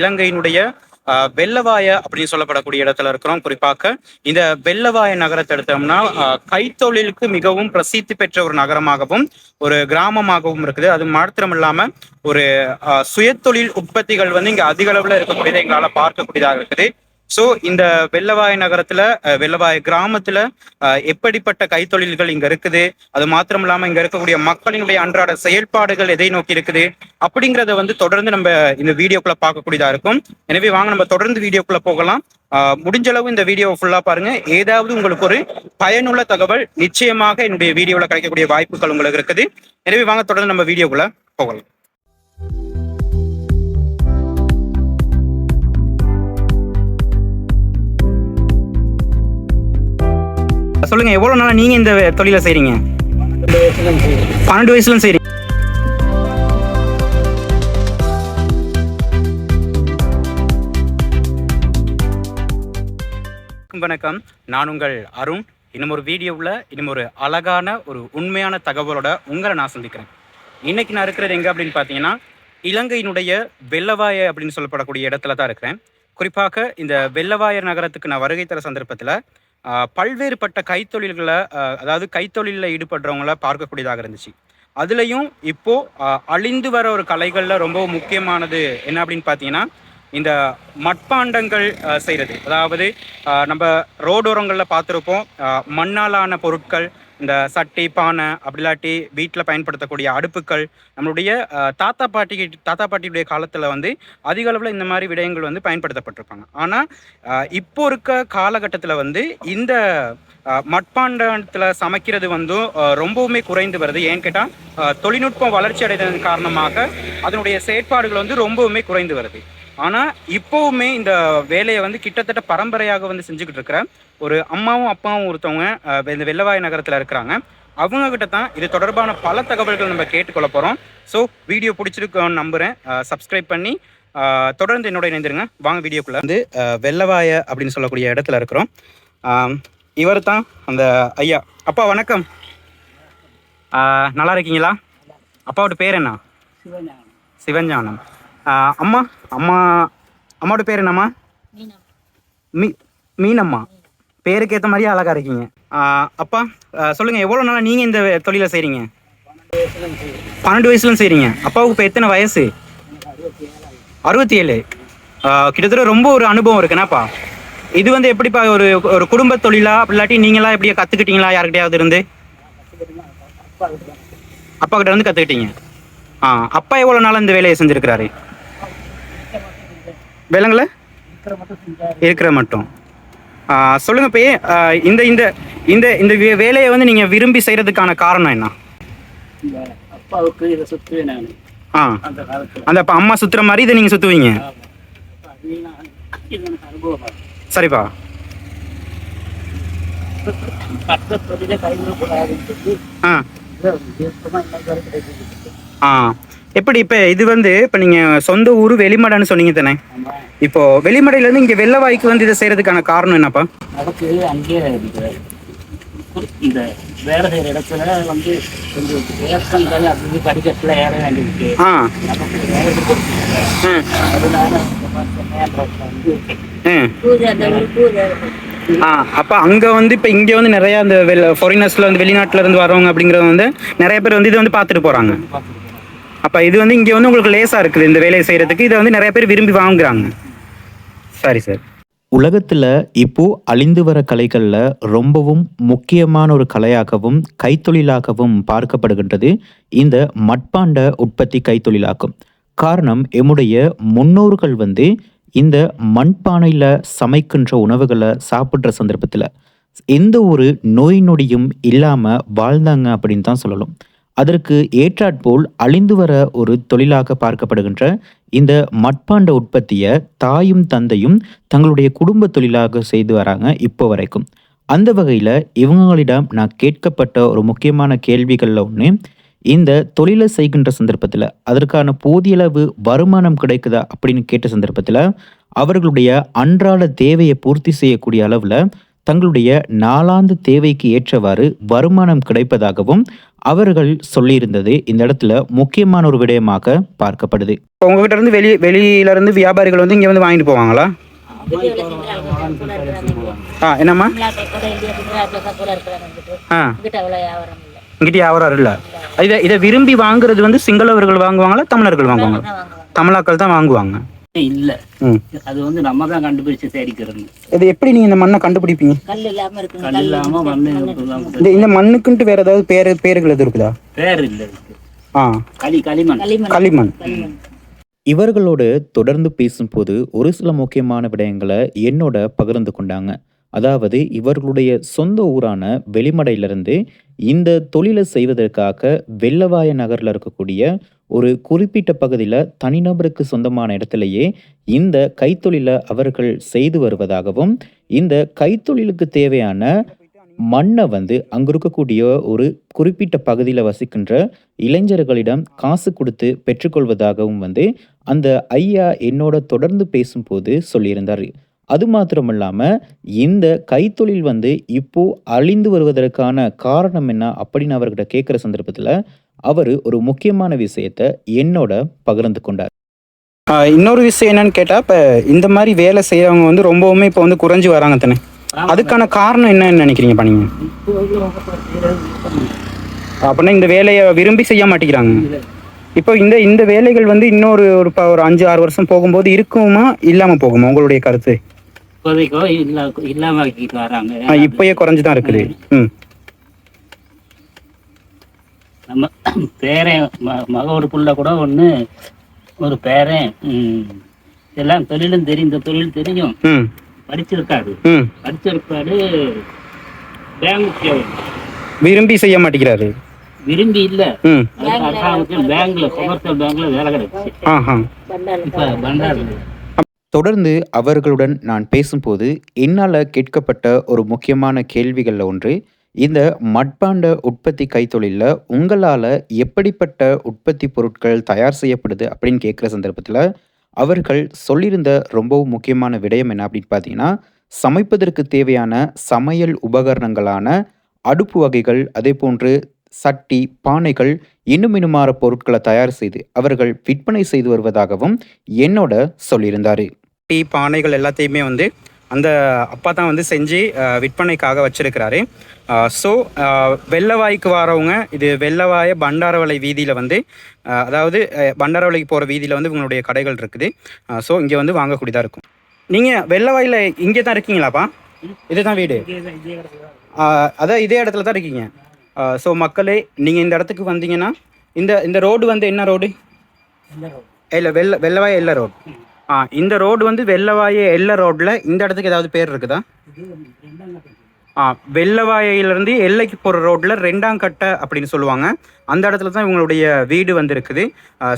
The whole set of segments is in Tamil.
இலங்கையினுடைய வெள்ளவாய அப்படின்னு சொல்லப்படக்கூடிய இடத்துல இருக்கிறோம். குறிப்பாக இந்த வெள்ளவாய நகரத்தை எடுத்தோம்னா கைத்தொழிலுக்கு மிகவும் பிரசித்தி பெற்ற ஒரு நகரமாகவும் ஒரு கிராமமாகவும் இருக்குது. அது மாத்திரம் இல்லாம ஒரு சுயத்தொழில் உற்பத்திகள் வந்து இங்க அதிக அளவுல இருக்கக்கூடியதை எங்களால பார்க்கக்கூடியதாக இருக்குது. சோ இந்த வெள்ளவாய நகரத்துல வெள்ளவாய் வெள்ளவாய கிராமத்துல அஹ், எப்படிப்பட்ட கைத்தொழில்கள் இங்க இருக்குது? அது மாத்திரம் இல்லாம இங்க இருக்கக்கூடிய மக்களினுடைய அன்றாட செயல்பாடுகள் எதை நோக்கி இருக்குது? அப்படிங்கறத வந்து தொடர்ந்து நம்ம இந்த வீடியோக்குள்ள பார்க்கக்கூடியதா இருக்கும். எனவே வாங்க நம்ம தொடர்ந்து வீடியோக்குள்ள போகலாம். ஆஹ், முடிஞ்ச அளவு இந்த வீடியோ ஃபுல்லா பாருங்க. ஏதாவது உங்களுக்கு ஒரு பயனுள்ள தகவல் நிச்சயமாக என்னுடைய வீடியோல கிடைக்கக்கூடிய வாய்ப்புகள் உங்களுக்கு இருக்குது. எனவே வாங்க தொடர்ந்து நம்ம வீடியோக்குள்ள போகலாம். சொல்லுங்க எவ்வளவு நாளா நீங்க இந்த தொழிலை செய்றீங்க? பன்னெண்டு வயசுல செய்றீங்க வணக்கம். நான் உங்கள் அருண். இன்னும் ஒரு வீடியோவில் இன்னும் ஒரு அழகான ஒரு உண்மையான தகவலோட உங்களை நான் சந்திக்கிறேன். இன்னைக்கு நான் இருக்கிறது எங்கே அப்படின்னு பார்த்தீங்கன்னா இலங்கையினுடைய வெள்ளவாய அப்படின்னு சொல்லப்படக்கூடிய இடத்துல தான் இருக்கிறேன். குறிப்பாக இந்த வெள்ளவாயர் நகரத்துக்கு நான் வருகை தர சந்தர்ப்பத்தில் பல்வேறுபட்ட கைத்தொழில்களை அதாவது கைத்தொழிலில் ஈடுபடுறவங்கள பார்க்கக்கூடியதாக இருந்துச்சு. அதுலேயும் இப்போது அழிந்து வர ஒரு கலைகளில் ரொம்ப முக்கியமானது என்ன அப்படின்னு பார்த்தீங்கன்னா இந்த மட்பாண்டங்கள் செய்கிறது அதாவது நம்ம ரோடோரங்களில் பார்த்துருப்போம் மண்ணாலான பொருட்கள் இந்த சட்டி பானை அப்படி இல்லாட்டி வீட்டில் பயன்படுத்தக்கூடிய அடுப்புகள் நம்மளுடைய தாத்தா பாட்டி தாத்தா பாட்டியுடைய காலத்தில் வந்து அதிக அளவில் இந்த மாதிரி விடயங்கள் வந்து பயன்படுத்தப்பட்டிருப்பாங்க. ஆனால் இப்போ இருக்க காலகட்டத்தில் வந்து இந்த மட்பாண்டத்தில் சமைக்கிறது வந்து ரொம்பவுமே குறைந்து வருது. ஏன்னு கேட்டால் தொழில்நுட்பம் வளர்ச்சி அடைந்ததன் காரணமாக அதனுடைய செயற்பாடுகள் வந்து ரொம்பவுமே குறைந்து வருது. ஆனால் இப்போவுமே இந்த வேலையை வந்து கிட்டத்தட்ட பரம்பரையாக வந்து செஞ்சுக்கிட்டு இருக்கிற ஒரு அம்மாவும் அப்பாவும் ஒருத்தவங்க இந்த வெள்ளவாய நகரத்தில் இருக்கிறாங்க. அவங்க கிட்ட தான் இது தொடர்பான பல தகவல்கள் நம்ம கேட்டுக்கொள்ள போகிறோம் ஸோ வீடியோ பிடிச்சிருக்கோன்னு நம்புகிறேன் சப்ஸ்கிரைப் பண்ணி தொடர்ந்து என்னோட இணைந்திருங்க. வாங்க வீடியோக்குள்ள. வந்து வெள்ளவாய அப்படின்னு சொல்லக்கூடிய இடத்துல இருக்கிறோம். இவர் தான் அந்த ஐயா. அப்பா வணக்கம். நல்லா இருக்கீங்களா? அப்பாவோட பேர் என்ன? சிவஞானம். அம்மா அம்மா அம்மாவோட பேர் என்னம்மா? மீ மீனம்மா. பேருக்கு ஏற்ற மாதிரியே அழகா இருக்கீங்க. அப்பா ஆஹ், சொல்லுங்க எவ்வளோ நாளாக நீங்கள் இந்த தொழிலை செய்கிறீங்க பன்னெண்டு வயசுல செய்கிறீங்க அப்பாவுக்கு இப்போ எத்தனை வயசு? அறுபத்தி ஏழு கிட்டத்தட்ட ரொம்ப ஒரு அனுபவம் இருக்குனாப்பா இது வந்து எப்படிப்பா ஒரு ஒரு குடும்ப தொழிலா? இல்லாட்டி நீங்களா எப்படியா கற்றுக்கிட்டீங்களா யார்கிட்டயாவது இருந்து? அப்பா கிட்ட இருந்து கற்றுக்கிட்டீங்க ஆ அப்பா எவ்வளோ நாள் இந்த வேலையை செஞ்சுருக்கிறாரு? வேலைங்கள? இருக்கிற மட்டும் ஆ, சொல்லுங்க பே இந்த இந்த இந்த இந்த வேலையை வந்து நீங்கள் விரும்பி செய்கிறதுக்கான காரணம் என்ன? அப்பாவுக்கு இதை சுற்றுவேன் நான். ஆ. அந்த அப்போ அம்மா சுற்றுற மாதிரி இதை நீங்கள் சுற்றுவீங்க சரிப்பா. ஆ. ஆ. எப்படி இப்போ இது வந்து இப்போ நீங்கள் சொந்த ஊர் வெளிமடைன்னு சொன்னீங்க தானே? இப்போ வெளிமடையிலேருந்து இங்கே வெள்ளவாய்க்கு வந்து இதை செய்கிறதுக்கான காரணம் என்னப்பா? நமக்கு அங்கேயே இந்த இந்த வேலை செய்கிற இடத்துல வந்து கொஞ்சம் ஏற்கனவே அப்படி படிக்கட்டில் ஏற வேண்டியிருக்கு. ஆ. ஆ அப்போ அங்கே வந்து இப்போ இங்கே வந்து நிறையா அந்த வெள் ஃபாரினர்ஸில் வந்து வெளிநாட்டுல இருந்து வரவங்க அப்படிங்கிறது வந்து நிறைய பேர் வந்து இதை வந்து பார்த்துட்டு போகிறாங்க அப்போ இது வந்து இங்கே வந்து உங்களுக்கு லேசாக இருக்குது இந்த வேலையை செய்கிறதுக்கு இதை வந்து நிறைய பேர் விரும்பி வாங்குறாங்க. சரி சார். உலகத்தில் இப்போ அழிந்து வர கலைகளில் ரொம்பவும் முக்கியமான ஒரு கலையாகவும் கைத்தொழிலாகவும் பார்க்கப்படுகின்றது இந்த மட்பாண்ட உற்பத்தி கைத்தொழிலாகும் காரணம் எம்முடைய முன்னோர்கள் வந்து இந்த மண்பானையில் சமைக்கின்ற உணவுகளை சாப்பிட்ற சந்தர்ப்பத்தில். எந்த ஒரு நோய் நொடியும் இல்லாமல் வாழ்ந்தாங்க அப்படின்னு தான் சொல்லலாம். அதற்கு ஏற்றாற்போல் அழிந்து வர ஒரு தொழிலாக பார்க்கப்படுகின்ற இந்த மட்பாண்ட உற்பத்தியை தாயும் தந்தையும் தங்களுடைய குடும்ப தொழிலாக செய்து வராங்க இப்போ வரைக்கும். அந்த வகையில் இவங்களிடம் நான் கேட்கப்பட்ட ஒரு முக்கியமான கேள்விகளில் ஒன்று இந்த தொழிலை செய்கின்ற சந்தர்ப்பத்தில் அதற்கான போதியளவு வருமானம் கிடைக்குதா அப்படின்னு கேட்ட சந்தர்ப்பத்தில் அவர்களுடைய அன்றாட தேவையை பூர்த்தி செய்யக்கூடிய அளவில் தங்களுடைய நாளாந்து தேவைக்கு ஏற்றவாறு வருமானம் கிடைப்பதாகவும் அவர்கள் சொல்லியிருந்தது. இந்த இடத்துல முக்கியமான ஒரு விடயமாக பார்க்கப்படுது. இப்போ உங்ககிட்ட இருந்து வெளி வெளியில இருந்து வியாபாரிகள் வந்து இங்கே வந்து வாங்கிட்டு போவாங்களா? ஆ என்னம்மா? ஆ. இங்கிட்ட வியாபாரம் இல்லை இதை இதை விரும்பி வாங்குறது வந்து சிங்களவர்கள் வாங்குவாங்களா தமிழர்கள் வாங்குவாங்களா? தமிழாக்கள் தான் வாங்குவாங்க. இல்ல. அது வந்து நம்ம தான் கண்டுபிடிச்சு தேடிக்கிறது இது எப்படி நீங்கள் இந்த மண்ணை கண்டுபிடிப்பீங்க? கல் இல்லாம இருக்கு கல் இல்லாம மண்ணு இதெல்லாம் இந்த இந்த மண்ணுக்குன்ட்டு வேற ஏதாவது பேர் பேர்கள் எதுவும் இருக்குதா? பேர் இல்ல ஆ. களி களிமண். களிமண். களிமண். இவர்களோடு தொடர்ந்து பேசும்போது ஒரு சில முக்கியமான விடயங்களை என்னோட பகிர்ந்து கொண்டாங்க. அதாவது இவர்களுடைய சொந்த ஊரான வெளிமடையிலிருந்து இந்த தொழிலை செய்வதற்காக வெள்ளவாய நகரில் இருக்கக்கூடிய ஒரு குறிப்பிட்ட பகுதியில் தனிநபருக்கு சொந்தமான இடத்திலேயே இந்த கைத்தொழிலை அவர்கள் செய்து வருவதாகவும் இந்த கைத்தொழிலுக்கு தேவையான மண்ணை வந்து அங்கே இருக்கக்கூடிய ஒரு குறிப்பிட்ட பகுதியில் வசிக்கின்ற இளைஞர்களிடம் காசு கொடுத்து பெற்றுக்கொள்வதாகவும் வந்து அந்த ஐயா என்னோட தொடர்ந்து பேசும்போது சொல்லியிருந்தார். அது மாத்திரமில்லாமல் இந்த கைத்தொழில் வந்து இப்போ அழிந்து வருவதற்கான காரணம் என்ன அப்படின்னு அவர்கிட்ட கேட்குற சந்தர்ப்பத்தில் அவர் ஒரு முக்கியமான விஷயத்தை என்னோட பகிர்ந்து கொண்டார். இன்னொரு விஷயம் என்னன்னு கேட்டால் இப்போ இந்த மாதிரி வேலை செய்கிறவங்க வந்து ரொம்பவுமே இப்போ வந்து குறைஞ்சி வராங்க தானே? அதுக்கான காரணம் என்னன்னு நினைக்கிறீங்க பண்ணீங்க அப்படின்னா இந்த வேலையை விரும்பி செய்ய மாட்டேங்கிறாங்க. இப்போ இந்த இந்த வேலைகள் வந்து இன்னொரு ஒரு ஒரு அஞ்சு ஆறு வருஷம் போகும்போது இருக்குமா இல்லாமல் போகுமா உங்களுடைய கருத்து? இப்போதைக்கோ இல்ல இல்லாம வராங்க. இப்பயே தான் இருக்குது. ம். நம்ம பேரன் ம- மக ஒரு புள்ள கூட ஒண்ணு ஒரு பேரன் ம், எல்லாம் தொழிலும் தெரியும் இந்த தொழில் தெரியும். ம். படிச்சிருக்காரு. ம். படிச்சிருக்காரு பேங்க் விரும்பி செய்ய மாட்டேங்கிறாரு. விரும்பி இல்ல. பேங்க்ல கொமர்ஷியல் பேங்க்ல வேலை கிடைச்சு தொடர்ந்து அவர்களுடன் நான் பேசும்போது என்னால் கேட்கப்பட்ட ஒரு முக்கியமான கேள்விகளில் ஒன்று இந்த மட்பாண்ட உற்பத்தி கைத்தொழிலில் உங்களால் எப்படிப்பட்ட உற்பத்தி பொருட்கள் தயார் செய்யப்படுது அப்படின்னு கேட்குற சந்தர்ப்பத்தில் அவர்கள் சொல்லியிருந்த ரொம்பவும் முக்கியமான விடயம் என்ன அப்படின்னு பார்த்தீங்கன்னா சமைப்பதற்கு தேவையான சமையல் உபகரணங்களான அடுப்பு வகைகள் அதே போன்று சட்டி பானைகள் இன்னும் இன்னுமாற பொருட்களை தயார் செய்து அவர்கள் விற்பனை செய்து வருவதாகவும் என்னோட சொல்லியிருந்தார். டீ பானைகள் எல்லாத்தையுமே வந்து அந்த அப்பா தான் வந்து செஞ்சு விற்பனைக்காக வச்சிருக்கிறாரு. ஸோ வெள்ளவாய்க்கு வரவங்க இது வெள்ளவாய பண்டாரவளை வீதியில் வந்து அதாவது பண்டாரவளைக்கு போகிற வீதியில் வந்து உங்களுடைய கடைகள் இருக்குது. ஸோ இங்கே வந்து வாங்கக்கூடியதாக இருக்கும். நீங்கள் வெள்ளவாயில் இங்கே தான் இருக்கீங்களாப்பா? இதுதான் வீடு. அதான் இதே இடத்துல தான் இருக்கீங்க. ஸோ மக்களே நீங்கள் இந்த இடத்துக்கு வந்தீங்கன்னா இந்த இந்த ரோடு வந்து என்ன ரோடு. இல்லை வெள்ள வெள்ளவாய எல்ல ரோடு. ஆ இந்த ரோடு வந்து வெள்ளவாய எல்ல ரோட்டில் இந்த இடத்துக்கு ஏதாவது பேர் இருக்குதா? ஆ வெள்ளவாயிலிருந்து எல்லைக்கு போகிற ரோட்டில் ரெண்டாம் கட்டை அப்படின்னு சொல்லுவாங்க. அந்த இடத்துல தான் இவங்களுடைய வீடு வந்து இருக்குது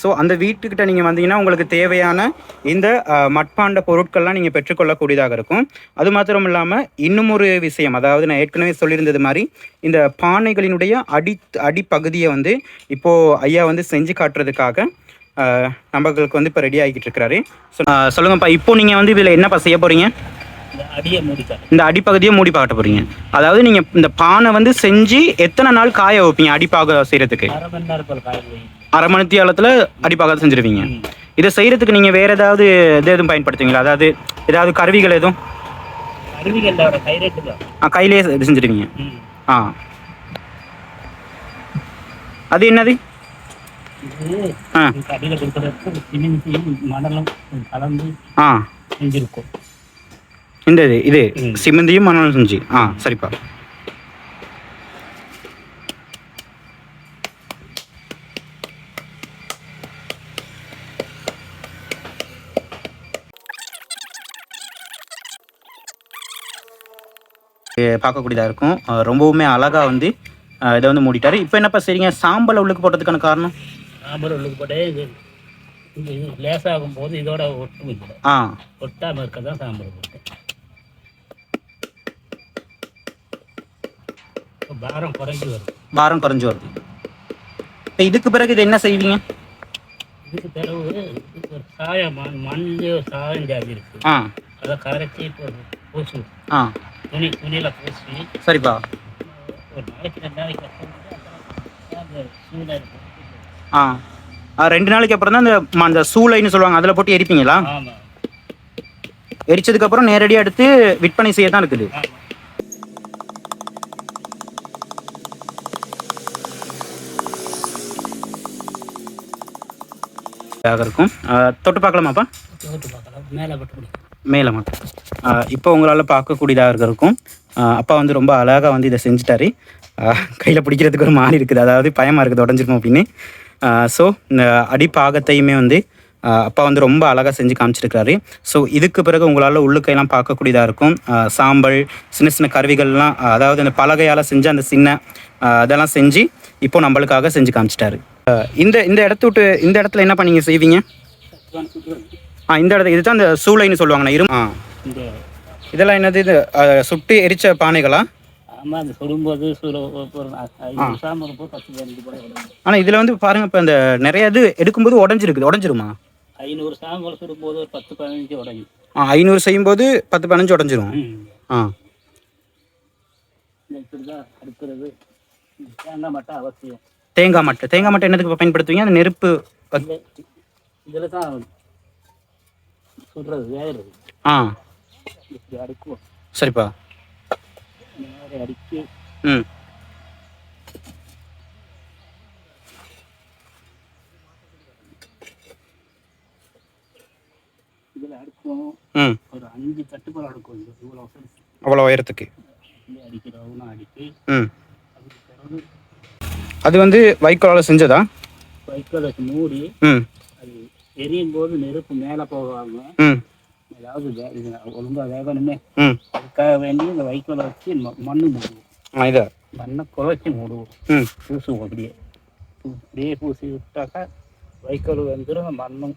ஸோ அந்த வீட்டுக்கிட்ட நீங்கள் வந்தீங்கன்னா உங்களுக்கு தேவையான இந்த மட்பாண்ட பொருட்கள்லாம் நீங்கள் பெற்றுக்கொள்ளக்கூடியதாக இருக்கும். அது மாத்திரம் இல்லாமல் இன்னும் ஒரு விஷயம் அதாவது நான் ஏற்கனவே சொல்லியிருந்தது மாதிரி இந்த பானைகளினுடைய அடி அடிப்பகுதியை வந்து இப்போது ஐயா வந்து செஞ்சு காட்டுறதுக்காக ஆ, நம்மளுக்கு வந்து இப்போ ரெடி ஆகிக்கிட்டு இருக்கிறாரு சொல்லுங்கப்பா இப்போ நீங்கள் வந்து இதில் என்னப்பா செய்ய போகிறீங்க இந்த அடிப்பகுதியை மூடி காட்ட போறீங்க. அதாவது நீங்க இந்த பானை வந்து செஞ்சு எத்தனை நாள் காய வைப்பீங்க அடிப்பாக செய்யறதுக்கு? அரை மணி நேரத்துல அடிப்பாக செஞ்சிருவீங்க. இதை செய்யறதுக்கு நீங்க வேற ஏதாவது இது எதுவும் பயன்படுத்துவீங்களா? அதாவது ஏதாவது கருவிகள் எதுவும்? கையிலேயே செஞ்சிருவீங்க. ஆ. அது என்னது? கடையில் கொடுக்குறதுக்கு சிமெண்ட்டையும் மணலும் கலந்து செஞ்சிருக்கோம் இந்த இது. இது. சிமெந்தியும் மணலும் செஞ்சு. ஆ சரிப்பா. பார்க்கக்கூடியதாக இருக்கும். ரொம்பவுமே அழகாக வந்து இதை வந்து மூடிட்டாரு. இப்போ என்னப்பா சரிங்க சாம்பலை உள்ளுக்கு போட்டதுக்கான காரணம்? சாம்பார் உள்ளுக்கு போட்டு இது இது இது லேசாகும் போது இதோட ஒட்டும் இல்லை ஆ. ஒட்டாமல் இருக்க தான் சாம்பார் போட்டேன். இப்ப பாரம் குறைஞ்சி வரும் பாரம் குறைஞ்சு வருது. இப்போ இதுக்கு பிறகு இது என்ன செய்வீங்க? இதுக்கு பிறகு ஒரு சாயம் மண் மண்ணிலே ஒரு சாயம் ஜாதி இருக்கு. ஆ. அதை கரைச்சி இப்போ பூசு ஆ. துணி துணியில் பூசி சரிப்பா. ஒரு நாளைக்கு ரெண்டு நாளைக்கு சூடாக இருக்கும் ஆ. ரெண்டு நாளைக்கு அப்புறம் தான் அந்த ம- அந்த சூளைன்னு சொல்லுவாங்க அதில் போட்டு எரிப்பீங்களா? எரிச்சதுக்கப்புறம் நேரடியாக எடுத்து விற்பனை செய்ய தான் இருக்குது இருக்கும். தொட்டு பார்க்கலாமாப்பா? மேலே மட்டும் இப்போ உங்களால் பார்க்கக்கூடியதாக இருக்கும். அப்பா வந்து ரொம்ப அழகாக வந்து இதை செஞ்சுட்டாரு. கையில் பிடிக்கிறதுக்கு ஒரு மாதிரி இருக்குது. அதாவது பயமாக இருக்குது உடஞ்சிருக்கும் அப்படின்னு. ஸோ இந்த அடிப்பாகத்தையுமே வந்து அப்பா வந்து ரொம்ப அழகாக செஞ்சு காமிச்சிருக்காரு ஸோ இதுக்கு பிறகு உங்களால் உள்ளுக்கையெல்லாம் பார்க்கக்கூடியதாக இருக்கும். சாம்பல் சின்ன சின்ன கருவிகள்லாம் அதாவது அந்த பலகையால் செஞ்ச அந்த சின்ன அதெல்லாம் செஞ்சு இப்போ நம்மளுக்காக செஞ்சு காமிச்சிட்டாரு. இந்த இந்த இடத்த விட்டு இந்த இடத்துல என்ன பண்ணீங்க செய்வீங்க? ஆ இந்த இடத்துல இதுதான் இந்த சூளைன்னு சொல்லுவாங்கண்ணா இரு இதெல்லாம் என்னது இது சுட்டு எரிச்ச பானைகளா? ஆனால் இதில் வந்து பாருங்க இப்போ இந்த நிறைய இது எடுக்கும்போது உடஞ்சிருக்குது. உடஞ்சிருமா? ஐநூறு சாம்பல் சுடும்போது ஒரு பத்து பதினஞ்சு உடஞ்சி ஆ ஐநூறு செய்யும்போது பத்து பதினஞ்சு உடஞ்சிரும். ஆ. அடுக்கிறது. தேங்காய் மட்டும் அவசியம். தேங்காய் மட்டை. தேங்காய் மட்டை என்னதுக்கு பயன்படுத்துவீங்க? அந்த நெருப்பு இதில் தான் சுடுறது வேகிறது ஆ. சரிப்பா. மாதிரி அடுக்கி ம் இதில் அடுக்குவோம் ம் ஒரு அஞ்சு தட்டு போல் இவ்வளோ பெருசு. அவ்வளோ உயரத்துக்கு அடிக்கிறவனும் அடிக்கி ம் அது வந்து வைக்கோலால் செஞ்சதா வைக்கோல் மூடி அது எரியும் போது நெருப்பு மேலே போகாம வே- இது ஒழுங்காக வேகணுமே. அதுக்காக வேண்டி இந்த வைக்கோலை வச்சு மண்ணு மூடுவோம். இதை. மண்ணை குறைச்சி மூடுவோம். பூசுவோம் அப்படியே. அப்படியே பூசி விட்டாக்கா வைக்கோல் வெந்துடும் மண்ணும்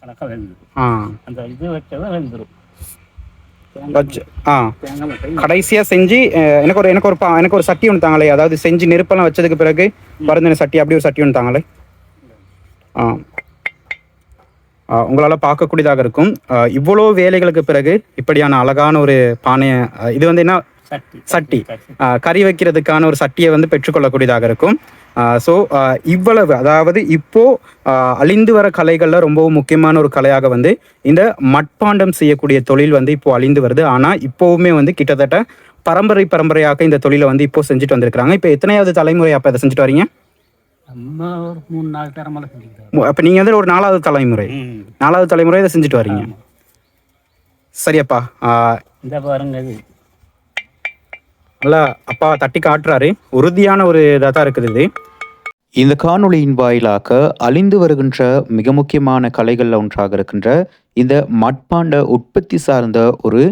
கணக்காக வெந்துடும் அந்த இது வச்சதான் வெந்துடும் கடைசியாக செஞ்சு எனக்கு ஒரு எனக்கு ஒரு எனக்கு ஒரு சட்டி ஒன்று தாங்களே. அதாவது செஞ்சு நெருப்பெல்லாம் வச்சதுக்கு பிறகு பருந்தின சட்டி அப்படி ஒரு சட்டி ஒன்று தாங்களே? ஆ, உங்களால் பார்க்கக்கூடியதாக இருக்கும். இவ்வளோ வேலைகளுக்கு பிறகு இப்படியான அழகான ஒரு பானையை இது வந்து என்ன? சட்டி. கறி வைக்கிறதுக்கான ஒரு சட்டியை வந்து பெற்றுக்கொள்ளக்கூடியதாக இருக்கும். ஸோ இவ்வளவு அதாவது இப்போ அழிந்து வர கலைகளில் ரொம்பவும் முக்கியமான ஒரு கலையாக வந்து இந்த மட்பாண்டம் செய்யக்கூடிய தொழில் வந்து இப்போ அழிந்து வருது. ஆனால் இப்போவுமே வந்து கிட்டத்தட்ட பரம்பரை பரம்பரையாக இந்த தொழிலை வந்து இப்போ செஞ்சுட்டு வந்திருக்கிறாங்க. இப்போ எத்தனையாவது தலைமுறை அப்போ இதை செஞ்சுட்டு வரீங்க? நம்ம ஒரு மூணு நாலு தரமெல்லாம் செஞ்சுக்கிட்டோம் அப்போ நீங்கள் வந்து ஒரு நாலாவது தலைமுறை. நாலாவது தலைமுறை இதை செஞ்சுட்டு வரீங்க. சரியப்பா. இந்த பாருங்க இது. நல்லா அப்பா தட்டி காட்டுறாரு. உறுதியான ஒரு இதாக தான் இருக்குது இது. இந்த காணொளியின் வாயிலாக அழிந்து வருகின்ற மிக முக்கியமான கலைகளில் ஒன்றாக இருக்கின்ற இந்த மட்பாண்ட உற்பத்தி சார்ந்த ஒரு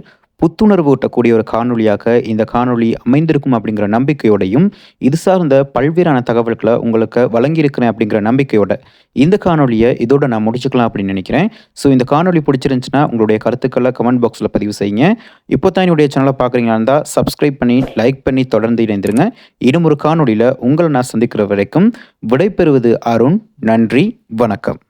புத்துணர்வு ஊட்டக்கூடிய ஒரு காணொளியாக இந்த காணொளி அமைந்திருக்கும் அப்படிங்கிற நம்பிக்கையோடையும் இது சார்ந்த பல்வேறான தகவல்களை உங்களுக்கு வழங்கியிருக்கிறேன் அப்படிங்கிற நம்பிக்கையோட இந்த காணொலியை இதோட நான் முடிச்சுக்கலாம் அப்படின்னு நினைக்கிறேன். ஸோ இந்த காணொலி பிடிச்சிருந்துச்சுன்னா உங்களுடைய கருத்துக்களை கமெண்ட் பாக்ஸில் பதிவு செய்யுங்க. இப்போ தான் என்னுடைய சேனலை பார்க்குறீங்களா இருந்தால் சப்ஸ்கிரைப் பண்ணி லைக் பண்ணி தொடர்ந்து இணைந்திருங்க. இன்னும் ஒரு காணொளியில் உங்களை நான் சந்திக்கிற வரைக்கும் விடைபெறுவது அருண். நன்றி வணக்கம்.